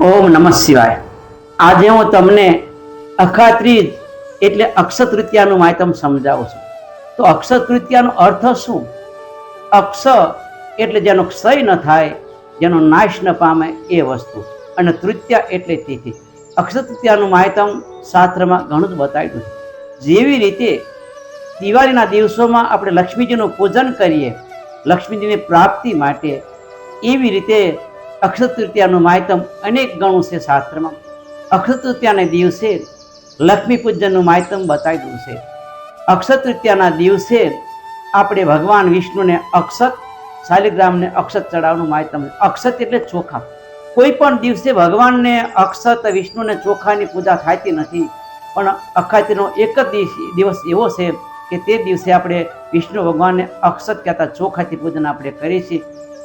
ઓમ નમઃ શિવાય. આજે હું તમને અખાત્રીજ એટલે અક્ષય તૃતીયાનું માહિતમ સમજાવું છું. તો અક્ષય તૃતીયાનો અર્થ શું? અક્ષ એટલે જેનો ક્ષય ન થાય, જેનો નાશ ન પામે એ વસ્તુ. અને તૃતીયા એટલે તિથિ. અક્ષય તૃતીયાનું માહિતમ શાસ્ત્રમાં ઘણું જ બતાવ્યું જેવી રીતે દિવાળીના દિવસોમાં આપણે લક્ષ્મીજીનું પૂજન કરીએ, લક્ષ્મીજીની પ્રાપ્તિ માટે એવી રીતે અક્ષય તૃતીયાનું માહિતમ અનેક ગણું છે શાસ્ત્રમાં. અક્ષય તૃતીયાને દિવસે લક્ષ્મી પૂજનનું માહિતમ બતાવ્યું છે. અક્ષર તૃતીયાના દિવસે આપણે ભગવાન વિષ્ણુને અક્ષત, શાલિગ્રામને અક્ષત ચડાવવાનું માહિતમ અક્ષત એટલે ચોખા. કોઈ પણ દિવસે ભગવાનને અક્ષત, વિષ્ણુને ચોખાની પૂજા થતી નથી. પણ અખાતીનો એક જ દિવસ એવો છે કે તે દિવસે આપણે વિષ્ણુ ભગવાનને અક્ષત કહેતા ચોખાથી પૂજન આપણે કરીએ છીએ.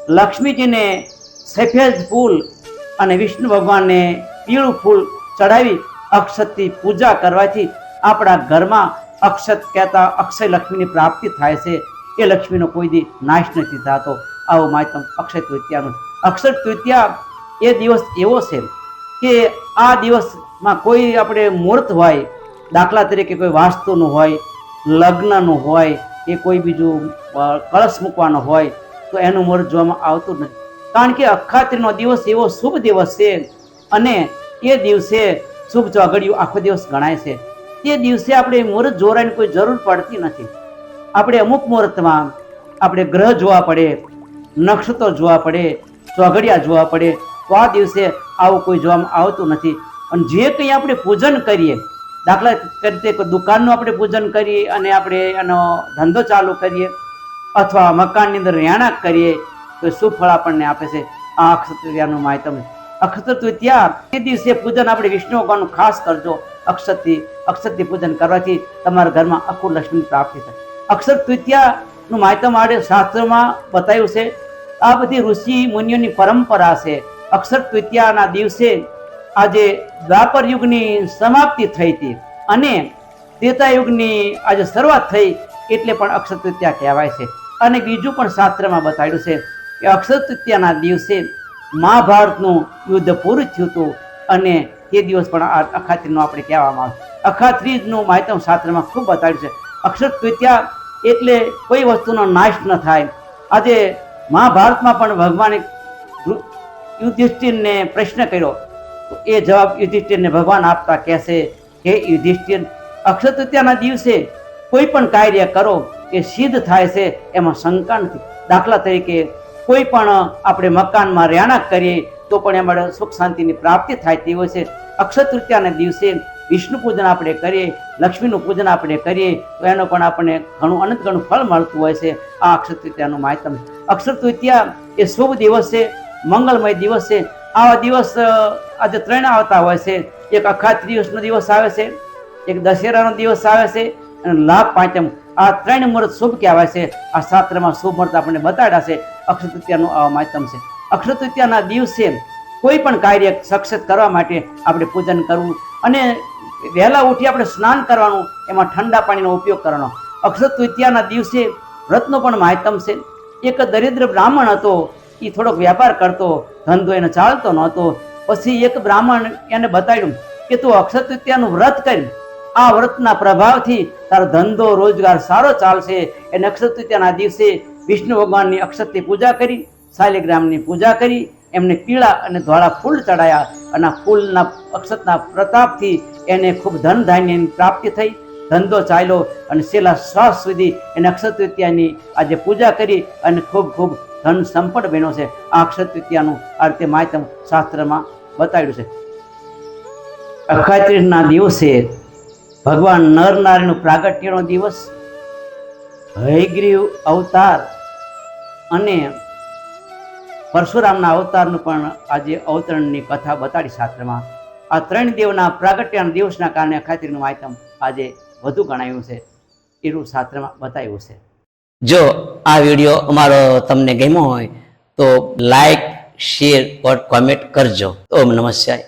લક્ષ્મીજીને સફેદ ફૂલ અને વિષ્ણુ ભગવાનને પીળું ફૂલ ચડાવી અક્ષતથી પૂજા કરવાથી આપણા ઘરમાં અક્ષત કહેતા અક્ષય લક્ષ્મીની પ્રાપ્તિ થાય છે. એ લક્ષ્મીનો કોઈ દી નાશ નથી થતો. આવો માધ્યમ અક્ષય તૃતીયાનું. અક્ષય તૃતીયા એ દિવસ એવો છે કે આ દિવસમાં કોઈ આપણે મુહૂર્ત હોય, દાખલા તરીકે કોઈ વાસ્તુનું હોય, લગ્નનું હોય, કે કોઈ બીજું કળશ મૂકવાનો હોય, તો એનું મુહૂર્ત જોવામાં આવતું નથી. કારણ કે અખાત્રીનો દિવસ એવો શુભ દિવસ છે અને એ દિવસે શુભ ચોઘડિયું આખો દિવસ ગણાય છે. તે દિવસે આપણે મુહૂર્ત જોવાની કોઈ જરૂર પડતી નથી. આપણે અમુક મુહૂર્તમાં આપણે ગ્રહ જોવા પડે, નક્ષત્રો જોવા પડે, ચોઘડિયા જોવા પડે, તો આ દિવસે આવું કોઈ જોવામાં આવતું નથી. અને જે કંઈ આપણે પૂજન કરીએ, દાખલા તરીકે દુકાનનું આપણે પૂજન કરીએ અને આપણે એનો ધંધો ચાલુ કરીએ, અથવા મકાનની અંદર રહેણાંક કરીએ તો શું ફળ આપણને આપે છે? આ અક્ષય તૃતીયાનું માહિતમ અક્ષય તૃતીયા એ દિવસે પૂજન આપણે વિષ્ણુ ભગવાનનું ખાસ કરજો. અક્ષરથી અક્ષરથી પૂજન કરવાથી તમારા ઘરમાં અખુર લક્ષ્મી પ્રાપ્તિ થાય. અક્ષર તૃતીયાનું માહિતમ આડે શાસ્ત્રમાં બતાવ્યું છે, આ બધી ઋષિ મુનિઓની પરંપરા છે. અક્ષર તૃતીયાના દિવસે આજે દ્વાપર યુગની સમાપ્તિ થઈ હતી અને ત્રેતા યુગની આજે શરૂઆત થઈ એટલે પણ અક્ષર તૃતીયા કહેવાય છે. અને બીજું પણ શાસ્ત્રમાં બતાવ્યું છે કે અક્ષર તૃતીયાના દિવસે મહાભારતનું યુદ્ધ પૂરું થયું હતું અને તે દિવસ પણ આ અખાત્રીનો આપણે કહેવામાં આવે અખાત્રીજનું માહિતમ શાસ્ત્રમાં ખૂબ બતાવ્યું છે. અક્ષર તૃતીયા એટલે કોઈ વસ્તુનો નાશ ન થાય. આજે મહાભારતમાં પણ ભગવાને યુધિષ્ઠિરને પ્રશ્ન કર્યો. એ જવાબ યુધિષ્ઠિરને ભગવાન આપતા કહેશે કે યુધિષ્ઠિર અક્ષય તૃતીયાના દિવસે કોઈ પણ કાર્ય કરો, એ સિદ્ધ થાય છે. એમાં શંકા નથી. દાખલા તરીકે કોઈ પણ આપણે મકાનમાં રહેણાંક કરીએ, તો પણ એમાં સુખ શાંતિની પ્રાપ્તિ થાય તે હોય છે. અક્ષય તૃતીયાના દિવસે વિષ્ણુ પૂજન આપણે કરીએ, લક્ષ્મીનું પૂજન આપણે કરીએ, તો એનો પણ આપણને ઘણું અનંત ઘણું ફળ મળતું હોય છે આ અક્ષર તૃતીયાનું માહિતમ અક્ષર તૃતીયા એ શુભ દિવસ છે મંગલમય દિવસ છે આવા દિવસ આજે ત્રણ આવતા હોય છે. એક અખાત દિવસનો દિવસ આવે છે, એક દશેરાનો દિવસ આવે છે અને લાભ પાંચમ. આ ત્રણ મુહૂર્ત શુભ કહેવાય છે. આ શાસ્ત્રમાં શુભ મુહૂર્ત આપણને બતાડ્યા છે. તૃતીયાનું આ માધ્યમ છે. અક્ષય તૃતીયાના દિવસે કોઈ પણ કાર્ય સક્સેસ કરવા માટે આપણે પૂજન કરવું અને વહેલા ઉઠી આપણે સ્નાન કરવાનું, એમાં ઠંડા પાણીનો ઉપયોગ કરવાનો. અક્ષય તૃતીયાના દિવસે વ્રતનો પણ માહિતમ છે. એક દરિદ્ર બ્રાહ્મણ હતો એ થોડોક વ્યાપાર કરતો, ધંધો એને ચાલતો નહોતો. પછી એક બ્રાહ્મણ એને બતાડ્યું કે તું અક્ષય તૃતીયાનું વ્રત કરી. આ વ્રતના પ્રભાવથી તારો ધંધો, રોજગાર સારો ચાલશે. અક્ષય તૃતીયાના દિવસે વિષ્ણુ ભગવાનની અક્ષતની પૂજા કરી, શાલિગ્રામની પૂજા કરી, એમને પીળા અને ધોળા ફૂલ ચડાયા અને ફૂલના અક્ષતના પ્રતાપથી એને ખૂબ ધન ધાન્યની પ્રાપ્તિ થઈ. ધંધો ચાલ્યો અને છેલ્લા શ્વાસ સુધી એને તૃતીયાની આજે પૂજા કરી અને ખૂબ ખૂબ ધન સંપન્ન બન્યો છે. આ અક્ષય તૃતીયાનું આ રીતે માહિતમ શાસ્ત્રમાં બતાવ્યું છે. અખાત્રીસના દિવસે ભગવાન નર નારીનું પ્રાગટ્યનો દિવસ હયગ્રીવ અવતાર અને પરશુરામના અવતારનું પણ આજે અવતરણની કથા બતાડી શાસ્ત્રમાં. આ ત્રણ દેવના પ્રાગટ્યના દિવસના કારણે ખાતરીનું માહિતમ આજે વધુ ગણાયું છે, એવું શાસ્ત્રમાં બતાવ્યું છે. જો આ વીડિયો અમારો તમને ગમ્યો હોય, તો લાઈક, શેર ઓર કોમેન્ટ કરજો. ઓમ નમઃ શિવાય.